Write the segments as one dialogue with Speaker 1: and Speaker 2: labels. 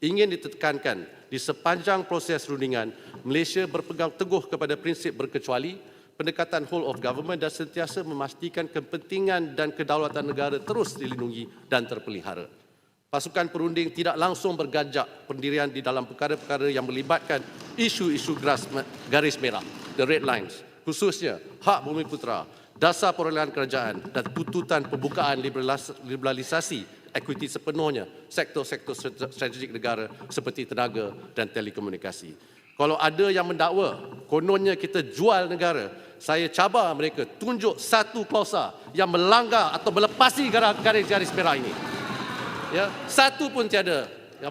Speaker 1: Ingin ditekankan di sepanjang proses rundingan, Malaysia berpegang teguh kepada prinsip berkecuali, pendekatan whole of government dan sentiasa memastikan kepentingan dan kedaulatan negara terus dilindungi dan terpelihara. Pasukan perunding tidak langsung berganjak pendirian di dalam perkara-perkara yang melibatkan isu-isu garis- merah, the red lines, khususnya hak bumi putera, dasar perolehan kerajaan dan tuntutan pembukaan liberalis- liberalisasi ekuiti sepenuhnya sektor-sektor strate- strategik negara seperti tenaga dan telekomunikasi. Kalau ada yang mendakwa kononnya kita jual negara, saya cabar mereka tunjuk satu klausa yang melanggar atau melepasi garis-garis merah ini. Ya, satu pun tiada. Ya,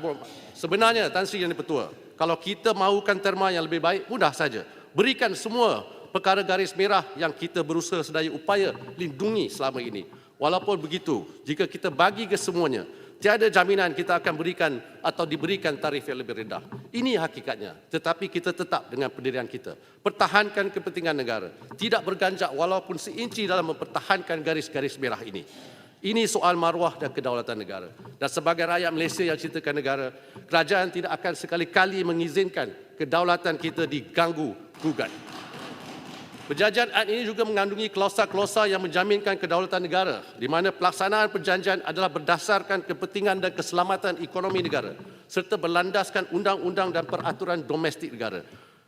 Speaker 1: sebenarnya Tan Sri Yang Petua, kalau kita mahukan terma yang lebih baik, mudah saja. Berikan semua perkara garis merah yang kita berusaha sedaya upaya lindungi selama ini. Walaupun begitu, jika kita bagi ke semuanya, tiada jaminan kita akan berikan atau diberikan tarif yang lebih rendah. Ini hakikatnya. Tetapi kita tetap dengan pendirian kita. Pertahankan kepentingan negara. Tidak berganjak walaupun seinci dalam mempertahankan garis-garis merah ini. Ini soal maruah dan kedaulatan negara. Dan sebagai rakyat Malaysia yang cintakan negara, kerajaan tidak akan sekali-kali mengizinkan kedaulatan kita diganggu gugat. Perjanjian Act ini juga mengandungi klausa-klausa yang menjaminkan kedaulatan negara di mana pelaksanaan perjanjian adalah berdasarkan kepentingan dan keselamatan ekonomi negara serta berlandaskan undang-undang dan peraturan domestik negara.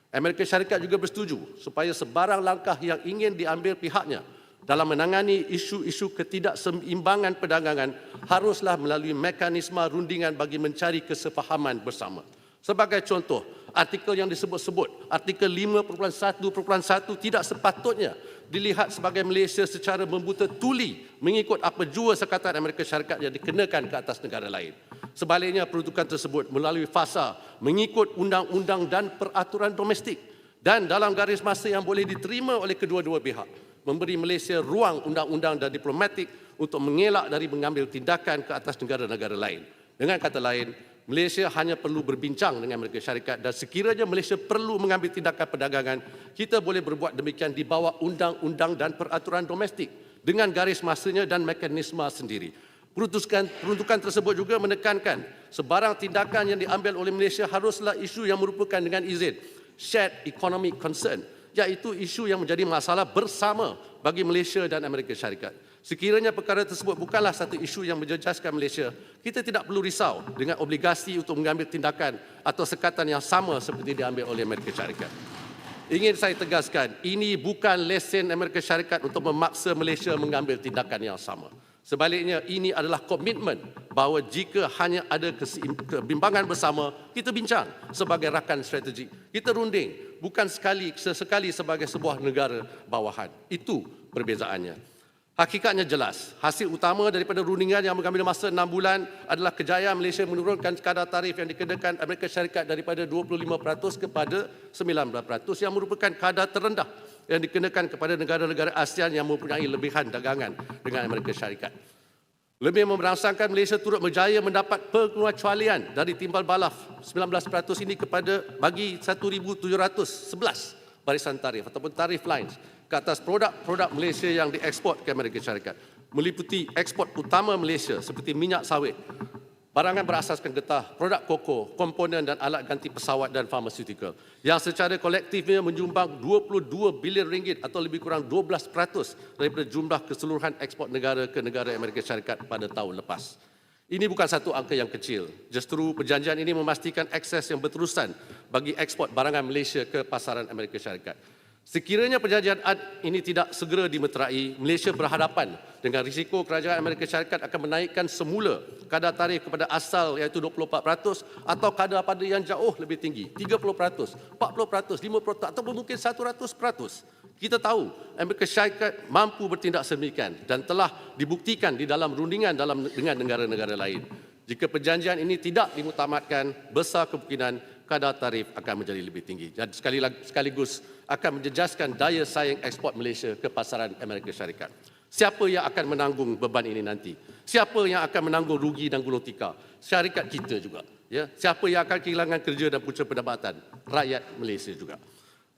Speaker 1: Amerika Syarikat juga bersetuju supaya sebarang langkah yang ingin diambil pihaknya dalam menangani isu-isu ketidakseimbangan perdagangan haruslah melalui mekanisme rundingan bagi mencari kesefahaman bersama. Sebagai contoh, artikel yang disebut-sebut, artikel 5.1.1 tidak sepatutnya dilihat sebagai Malaysia secara membuta tuli mengikut apa jua sekatan Amerika Syarikat yang dikenakan ke atas negara lain. Sebaliknya, peruntukan tersebut melalui fasa mengikut undang-undang dan peraturan domestik dan dalam garis masa yang boleh diterima oleh kedua-dua pihak memberi Malaysia ruang undang-undang dan diplomatik untuk mengelak dari mengambil tindakan ke atas negara-negara lain. Dengan kata lain, Malaysia hanya perlu berbincang dengan Amerika Syarikat dan sekiranya Malaysia perlu mengambil tindakan perdagangan, kita boleh berbuat demikian di bawah undang-undang dan peraturan domestik dengan garis masanya dan mekanisme sendiri. Peruntukan, peruntukan tersebut juga menekankan sebarang tindakan yang diambil oleh Malaysia haruslah isu yang merupakan dengan izin shared economic concern iaitu isu yang menjadi masalah bersama bagi Malaysia dan Amerika Syarikat. Sekiranya perkara tersebut bukanlah satu isu yang menjejaskan Malaysia, kita tidak perlu risau dengan obligasi untuk mengambil tindakan atau sekatan yang sama seperti diambil oleh Amerika Syarikat. Ingin saya tegaskan, ini bukan lesen Amerika Syarikat untuk memaksa Malaysia mengambil tindakan yang sama. Sebaliknya, ini adalah komitmen bahawa jika hanya ada kebimbangan bersama, kita bincang sebagai rakan strategik. Kita runding, bukan sekali sesekali sebagai sebuah negara bawahan. Itu perbezaannya. Hakikatnya jelas, hasil utama daripada rundingan yang mengambil masa 6 bulan adalah kejayaan Malaysia menurunkan kadar tarif yang dikenakan Amerika Syarikat daripada 25% kepada 19% yang merupakan kadar terendah yang dikenakan kepada negara-negara ASEAN yang mempunyai lebihan dagangan dengan Amerika Syarikat. Lebih merangsangkan Malaysia turut berjaya mendapat pengecualian dari timbal balaf 19% ini kepada bagi 1,711 barisan tarif ataupun tarif lines ke atas produk-produk Malaysia yang dieksport ke Amerika Syarikat meliputi ekspor utama Malaysia seperti minyak sawit, barangan berasaskan getah, produk koko, komponen dan alat ganti pesawat dan farmaceutical yang secara kolektifnya menyumbang 22 bilion ringgit atau lebih kurang 12% daripada jumlah keseluruhan ekspor negara ke negara Amerika Syarikat pada tahun lepas. Ini bukan satu angka yang kecil. Justru perjanjian ini memastikan akses yang berterusan bagi ekspor barangan Malaysia ke pasaran Amerika Syarikat. Sekiranya perjanjian AD ini tidak segera dimeterai, Malaysia berhadapan dengan risiko kerajaan Amerika Syarikat akan menaikkan semula kadar tarif kepada asal iaitu 24% atau kadar pada yang jauh lebih tinggi, 30%, 40%, 50% ataupun mungkin 100%. Kita tahu Amerika Syarikat mampu bertindak sedemikian dan telah dibuktikan di dalam rundingan dalam dengan negara-negara lain. Jika perjanjian ini tidak dimutamatkan, besar kemungkinan kadar tarif akan menjadi lebih tinggi dan sekaligus akan menjejaskan daya saing ekspor Malaysia ke pasaran Amerika Syarikat. Siapa yang akan menanggung beban ini nanti? Siapa yang akan menanggung rugi dan gulung tikar? Syarikat kita juga. Ya, siapa yang akan kehilangan kerja dan punca pendapatan? Rakyat Malaysia juga.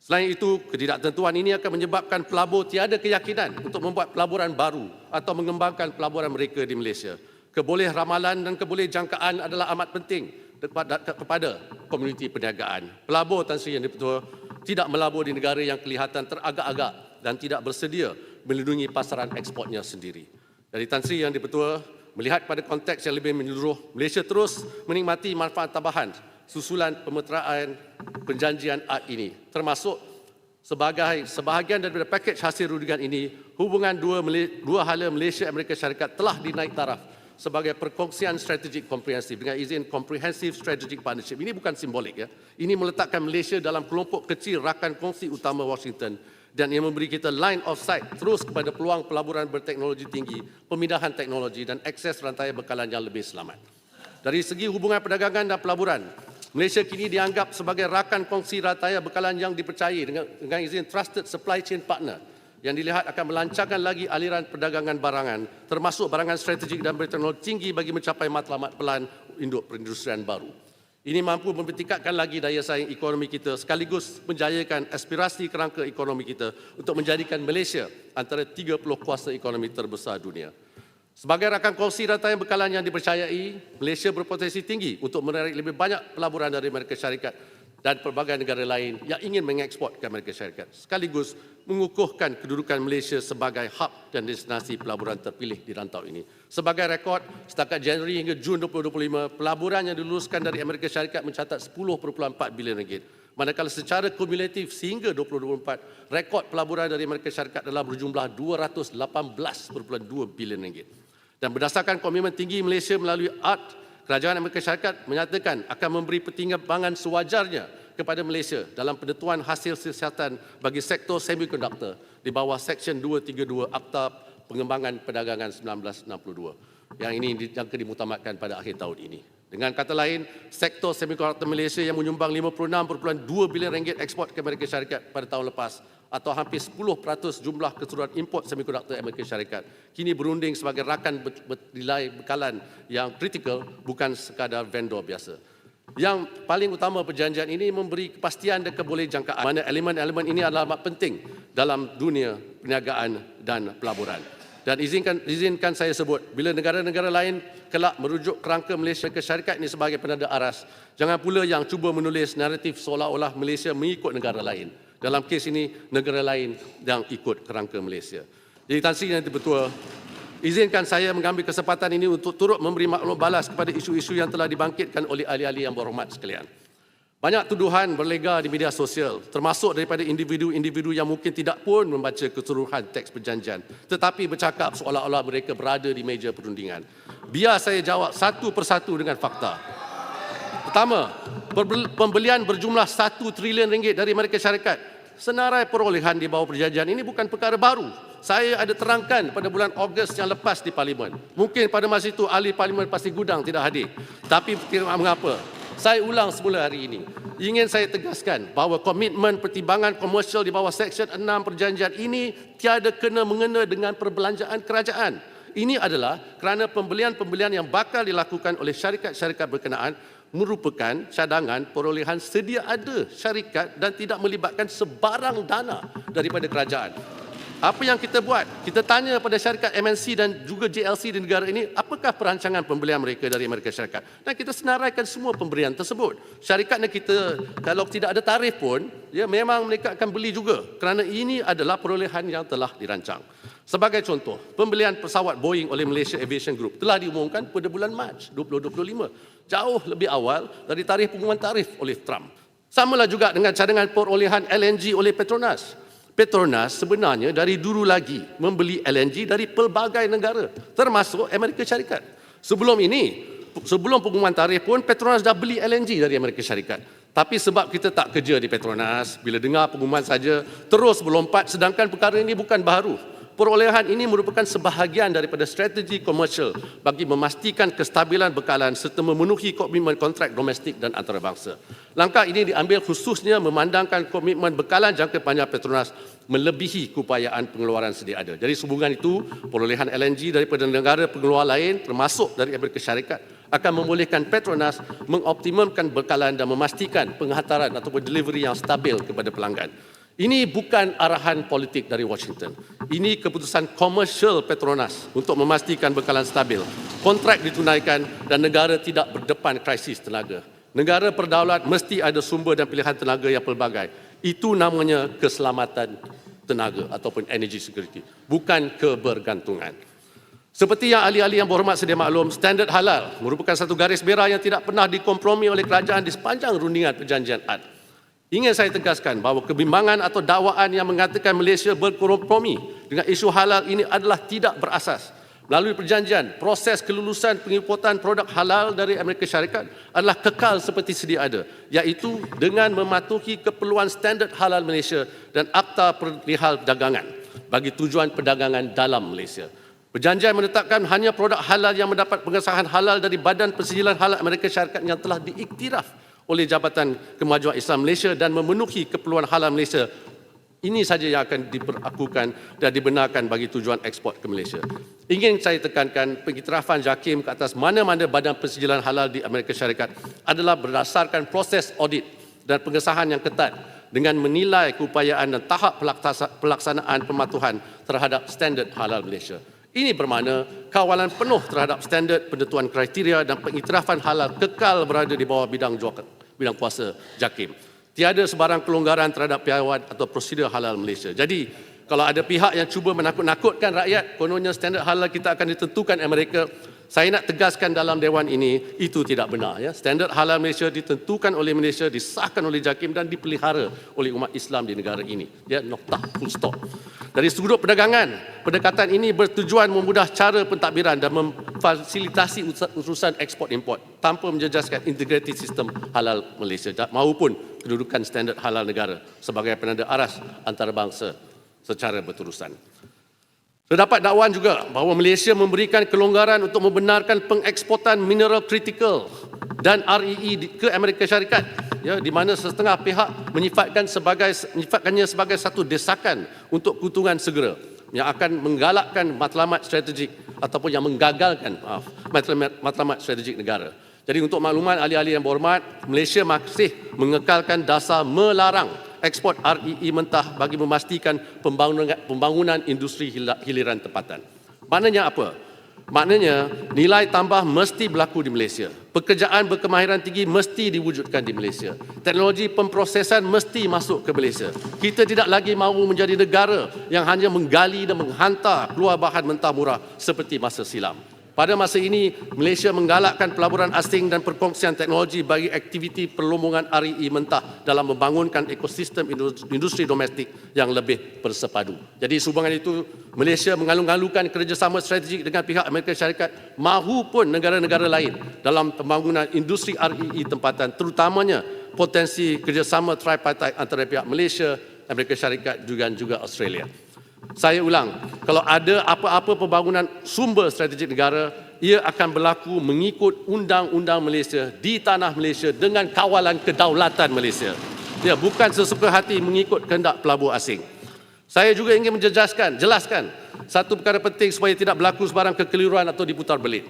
Speaker 1: Selain itu, ketidaktentuan ini akan menyebabkan pelabur tiada keyakinan untuk membuat pelaburan baru atau mengembangkan pelaburan mereka di Malaysia. Keboleh ramalan dan keboleh jangkaan adalah amat penting kepada, komuniti perniagaan. Pelabur Tan Sri Yang Dipertua tidak melabur di negara yang kelihatan teragak-agak dan tidak bersedia melindungi pasaran ekspornya sendiri. Dari Tan Sri Yang Dipertua, melihat pada konteks yang lebih menyeluruh, Malaysia terus menikmati manfaat tambahan susulan pemeteraan perjanjian ART ini, termasuk sebagai sebahagian daripada pakej hasil rundingan ini, hubungan dua, dua hala Malaysia Amerika Syarikat telah dinaik taraf sebagai perkongsian strategik komprehensif dengan izin Comprehensive Strategic Partnership. Ini bukan simbolik ya. Ini meletakkan Malaysia dalam kelompok kecil rakan kongsi utama Washington dan ia memberi kita line of sight terus kepada peluang pelaburan berteknologi tinggi, pemindahan teknologi dan akses rantai bekalan yang lebih selamat. Dari segi hubungan perdagangan dan pelaburan, Malaysia kini dianggap sebagai rakan kongsi rantai bekalan yang dipercayai dengan, dengan izin Trusted Supply Chain Partner yang dilihat akan melancarkan lagi aliran perdagangan barangan termasuk barangan strategik dan berteknologi tinggi bagi mencapai matlamat pelan induk perindustrian baru. Ini mampu mempertingkatkan lagi daya saing ekonomi kita sekaligus menjayakan aspirasi kerangka ekonomi kita untuk menjadikan Malaysia antara 30 kuasa ekonomi terbesar dunia. Sebagai rakan kongsi rantai bekalan yang dipercayai, Malaysia berpotensi tinggi untuk menarik lebih banyak pelaburan dari Amerika Syarikat dan pelbagai negara lain yang ingin mengeksport ke Amerika Syarikat sekaligus mengukuhkan kedudukan Malaysia sebagai hub dan destinasi pelaburan terpilih di rantau ini. Sebagai rekod, setakat Januari hingga Jun 2025, pelaburan yang diluluskan dari Amerika Syarikat mencatat 10.4 bilion ringgit. Manakala secara kumulatif sehingga 2024, rekod pelaburan dari Amerika Syarikat adalah berjumlah 218.2 bilion ringgit. Dan berdasarkan komitmen tinggi Malaysia melalui ART Kerajaan Amerika Syarikat menyatakan akan memberi pertimbangan sewajarnya kepada Malaysia dalam penentuan hasil siasatan bagi sektor semikonduktor di bawah Seksyen 232 Akta Pengembangan Perdagangan 1962 yang ini dijangka dimutamatkan pada akhir tahun ini. Dengan kata lain, sektor semikonduktor Malaysia yang menyumbang 56.2 bilion ringgit ekspor ke Amerika Syarikat pada tahun lepas atau hampir 10% jumlah keseluruhan import semikonduktor Amerika Syarikat kini berunding sebagai rakan bernilai bekalan yang kritikal bukan sekadar vendor biasa. Yang paling utama perjanjian ini memberi kepastian dan kebolehjangkaan mana elemen-elemen ini adalah amat penting dalam dunia perniagaan dan pelaburan. Dan izinkan izinkan saya sebut bila negara-negara lain kelak merujuk kerangka Malaysia ke syarikat ini sebagai penanda aras, jangan pula yang cuba menulis naratif seolah-olah Malaysia mengikut negara lain. Dalam kes ini, negara lain yang ikut kerangka Malaysia. Jadi Tan Sri yang betul, izinkan saya mengambil kesempatan ini untuk turut memberi maklum balas kepada isu-isu yang telah dibangkitkan oleh ahli-ahli yang berhormat sekalian. Banyak tuduhan berlega di media sosial, termasuk daripada individu-individu yang mungkin tidak pun membaca keseluruhan teks perjanjian, tetapi bercakap seolah-olah mereka berada di meja perundingan. Biar saya jawab satu persatu dengan fakta. Pertama, pembelian berjumlah 1 trilion ringgit dari Amerika Syarikat senarai perolehan di bawah perjanjian ini bukan perkara baru. Saya ada terangkan pada bulan Ogos yang lepas di Parlimen. Mungkin pada masa itu ahli Parlimen pasti gudang tidak hadir. Tapi tidak mengapa. Saya ulang semula hari ini. Ingin saya tegaskan bahawa komitmen pertimbangan komersial di bawah Seksyen 6 perjanjian ini tiada kena mengena dengan perbelanjaan kerajaan. Ini adalah kerana pembelian-pembelian yang bakal dilakukan oleh syarikat-syarikat berkenaan merupakan cadangan perolehan sedia ada syarikat dan tidak melibatkan sebarang dana daripada kerajaan. Apa yang kita buat? Kita tanya pada syarikat MNC dan juga JLC di negara ini, apakah perancangan pembelian mereka dari Amerika Syarikat? Dan kita senaraikan semua pemberian tersebut. Syarikatnya kita, kalau tidak ada tarif pun, ya memang mereka akan beli juga. Kerana ini adalah perolehan yang telah dirancang. Sebagai contoh, pembelian pesawat Boeing oleh Malaysia Aviation Group telah diumumkan pada bulan Mac 2025. Jauh lebih awal dari tarikh pengumuman tarif oleh Trump. Samalah juga dengan cadangan perolehan LNG oleh Petronas. Petronas sebenarnya dari dulu lagi membeli LNG dari pelbagai negara, termasuk Amerika Syarikat. Sebelum ini, sebelum pengumuman tarif pun Petronas dah beli LNG dari Amerika Syarikat. Tapi sebab kita tak kerja di Petronas, bila dengar pengumuman saja terus melompat sedangkan perkara ini bukan baru. Perolehan ini merupakan sebahagian daripada strategi komersial bagi memastikan kestabilan bekalan serta memenuhi komitmen kontrak domestik dan antarabangsa. Langkah ini diambil khususnya memandangkan komitmen bekalan jangka panjang Petronas melebihi keupayaan pengeluaran sedia ada. Jadi sehubungan itu, perolehan LNG daripada negara pengeluar lain termasuk dari Amerika Syarikat akan membolehkan Petronas mengoptimumkan bekalan dan memastikan penghantaran atau delivery yang stabil kepada pelanggan. Ini bukan arahan politik dari Washington. Ini keputusan komersial Petronas untuk memastikan bekalan stabil, kontrak ditunaikan dan negara tidak berdepan krisis tenaga. Negara berdaulat mesti ada sumber dan pilihan tenaga yang pelbagai. Itu namanya keselamatan tenaga ataupun energy security. Bukan kebergantungan. Seperti yang ahli-ahli yang berhormat sedia maklum, standard halal merupakan satu garis merah yang tidak pernah dikompromi oleh kerajaan di sepanjang rundingan perjanjian AD. Ingin saya tegaskan bahawa kebimbangan atau dakwaan yang mengatakan Malaysia berkompromi dengan isu halal ini adalah tidak berasas. Melalui perjanjian, proses kelulusan pengiputan produk halal dari Amerika Syarikat adalah kekal seperti sedia ada, iaitu dengan mematuhi keperluan standard halal Malaysia dan Akta Perihal Dagangan bagi tujuan perdagangan dalam Malaysia. Perjanjian menetapkan hanya produk halal yang mendapat pengesahan halal dari Badan Persijilan Halal Amerika Syarikat yang telah diiktiraf oleh Jabatan Kemajuan Islam Malaysia dan memenuhi keperluan halal Malaysia. Ini saja yang akan diperlakukan dan dibenarkan bagi tujuan ekspor ke Malaysia. Ingin saya tekankan pengiktirafan JAKIM ke atas mana-mana badan persijilan halal di Amerika Syarikat adalah berdasarkan proses audit dan pengesahan yang ketat dengan menilai keupayaan dan tahap pelaksanaan pematuhan terhadap standard halal Malaysia. Ini bermakna kawalan penuh terhadap standard penentuan kriteria dan pengiktirafan halal kekal berada di bawah bidang jual, bidang kuasa JAKIM. Tiada sebarang kelonggaran terhadap piawai atau prosedur halal Malaysia. Jadi, kalau ada pihak yang cuba menakut-nakutkan rakyat, kononnya standard halal kita akan ditentukan Amerika, saya nak tegaskan dalam dewan ini itu tidak benar ya. Standard halal Malaysia ditentukan oleh Malaysia, disahkan oleh JAKIM dan dipelihara oleh umat Islam di negara ini. Ya, noktah full stop. Dari sudut perdagangan, pendekatan ini bertujuan memudah cara pentadbiran dan memfasilitasi urusan ekspor import tanpa menjejaskan integriti sistem halal Malaysia maupun kedudukan standard halal negara sebagai penanda aras antarabangsa secara berterusan. Terdapat dakwaan juga bahawa Malaysia memberikan kelonggaran untuk membenarkan pengeksportan mineral kritikal dan REE ke Amerika Syarikat ya di mana setengah pihak menyifatkan sebagai menyifatkannya sebagai satu desakan untuk kutungan segera yang akan menggalakkan matlamat strategik ataupun yang menggagalkan maaf matlamat, matlamat strategik negara. Jadi untuk makluman ahli-ahli yang berhormat, Malaysia masih mengekalkan dasar melarang ekspor REE mentah bagi memastikan pembangunan, pembangunan industri hiliran tempatan. Maknanya apa? Maknanya nilai tambah mesti berlaku di Malaysia. Pekerjaan berkemahiran tinggi mesti diwujudkan di Malaysia. Teknologi pemprosesan mesti masuk ke Malaysia. Kita tidak lagi mahu menjadi negara yang hanya menggali dan menghantar keluar bahan mentah murah seperti masa silam. Pada masa ini, Malaysia menggalakkan pelaburan asing dan perkongsian teknologi bagi aktiviti perlombongan REE mentah dalam membangunkan ekosistem industri domestik yang lebih bersepadu. Jadi sehubungan itu, Malaysia mengalung-alungkan kerjasama strategik dengan pihak Amerika Syarikat mahupun negara-negara lain dalam pembangunan industri REE tempatan terutamanya potensi kerjasama tripartite antara pihak Malaysia, Amerika Syarikat juga juga Australia. Saya ulang, kalau ada apa-apa pembangunan sumber strategik negara, ia akan berlaku mengikut undang-undang Malaysia di tanah Malaysia dengan kawalan kedaulatan Malaysia. Ya, bukan sesuka hati mengikut kehendak pelabur asing. Saya juga ingin menjejaskan, jelaskan satu perkara penting supaya tidak berlaku sebarang kekeliruan atau diputar belit.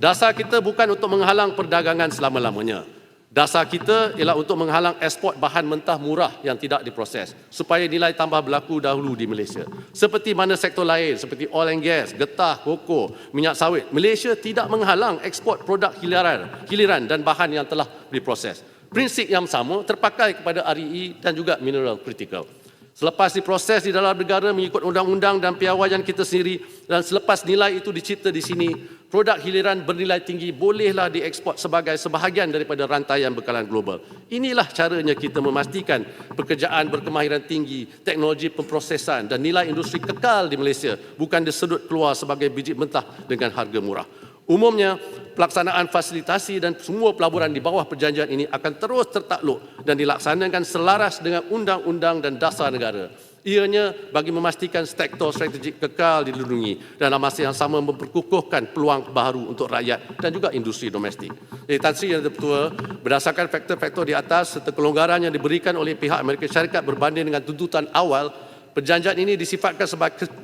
Speaker 1: Dasar kita bukan untuk menghalang perdagangan selama-lamanya. Dasar kita ialah untuk menghalang ekspor bahan mentah murah yang tidak diproses supaya nilai tambah berlaku dahulu di Malaysia. Seperti mana sektor lain seperti oil and gas, getah, koko, minyak sawit, Malaysia tidak menghalang ekspor produk hiliran, hiliran dan bahan yang telah diproses. Prinsip yang sama terpakai kepada REE dan juga mineral kritikal. Selepas diproses di dalam negara mengikut undang-undang dan piawaian kita sendiri dan selepas nilai itu dicipta di sini, produk hiliran bernilai tinggi bolehlah diekspor sebagai sebahagian daripada rantaian bekalan global. Inilah caranya kita memastikan pekerjaan berkemahiran tinggi, teknologi pemprosesan dan nilai industri kekal di Malaysia bukan disedut keluar sebagai biji mentah dengan harga murah. Umumnya, pelaksanaan fasilitasi dan semua pelaburan di bawah perjanjian ini akan terus tertakluk dan dilaksanakan selaras dengan undang-undang dan dasar negara. Ianya bagi memastikan sektor strategik kekal dilindungi dan dalam masa yang sama memperkukuhkan peluang baru untuk rakyat dan juga industri domestik. Jadi Tan Sri Yang Ketua, berdasarkan faktor-faktor di atas serta kelonggaran yang diberikan oleh pihak Amerika Syarikat berbanding dengan tuntutan awal, perjanjian ini disifatkan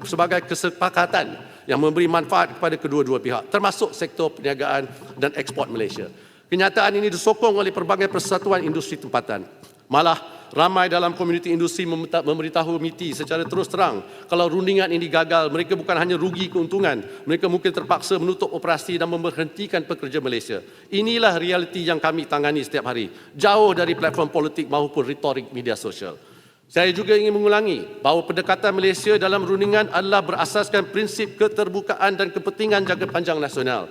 Speaker 1: sebagai kesepakatan yang memberi manfaat kepada kedua-dua pihak termasuk sektor perniagaan dan ekspor Malaysia. Kenyataan ini disokong oleh pelbagai persatuan industri tempatan. Malah Ramai dalam komuniti industri memberitahu MITI secara terus terang kalau rundingan ini gagal, mereka bukan hanya rugi keuntungan, mereka mungkin terpaksa menutup operasi dan memberhentikan pekerja Malaysia. Inilah realiti yang kami tangani setiap hari, jauh dari platform politik maupun retorik media sosial. Saya juga ingin mengulangi bahawa pendekatan Malaysia dalam rundingan adalah berasaskan prinsip keterbukaan dan kepentingan jangka panjang nasional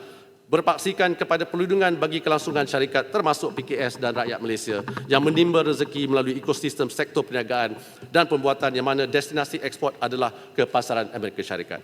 Speaker 1: berpaksikan kepada perlindungan bagi kelangsungan syarikat termasuk PKS dan rakyat Malaysia yang menimba rezeki melalui ekosistem sektor perniagaan dan pembuatan yang mana destinasi ekspor adalah ke pasaran Amerika Syarikat.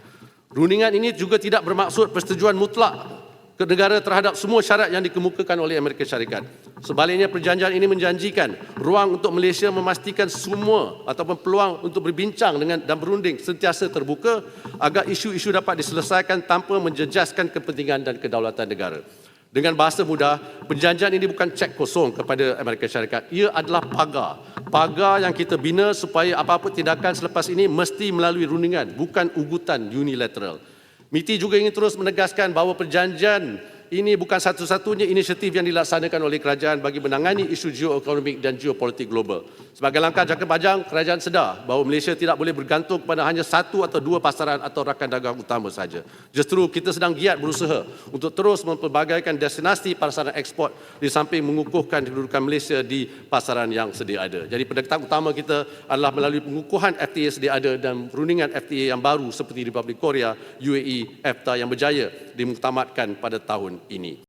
Speaker 1: Rundingan ini juga tidak bermaksud persetujuan mutlak negara terhadap semua syarat yang dikemukakan oleh Amerika Syarikat. Sebaliknya perjanjian ini menjanjikan ruang untuk Malaysia memastikan semua ataupun peluang untuk berbincang dengan dan berunding sentiasa terbuka agar isu-isu dapat diselesaikan tanpa menjejaskan kepentingan dan kedaulatan negara. Dengan bahasa mudah, perjanjian ini bukan cek kosong kepada Amerika Syarikat. Ia adalah pagar. Pagar yang kita bina supaya apa-apa tindakan selepas ini mesti melalui rundingan, bukan ugutan unilateral. MITI juga ingin terus menegaskan bahawa perjanjian ini bukan satu-satunya inisiatif yang dilaksanakan oleh kerajaan bagi menangani isu geoekonomik dan geopolitik global. Sebagai langkah jangka panjang, kerajaan sedar bahawa Malaysia tidak boleh bergantung kepada hanya satu atau dua pasaran atau rakan dagang utama saja. Justru kita sedang giat berusaha untuk terus mempelbagaikan destinasi pasaran ekspor di samping mengukuhkan kedudukan Malaysia di pasaran yang sedia ada. Jadi pendekatan utama kita adalah melalui pengukuhan FTA sedia ada dan perundingan FTA yang baru seperti Republik Korea, UAE, EFTA yang berjaya dimuktamadkan pada tahun ini.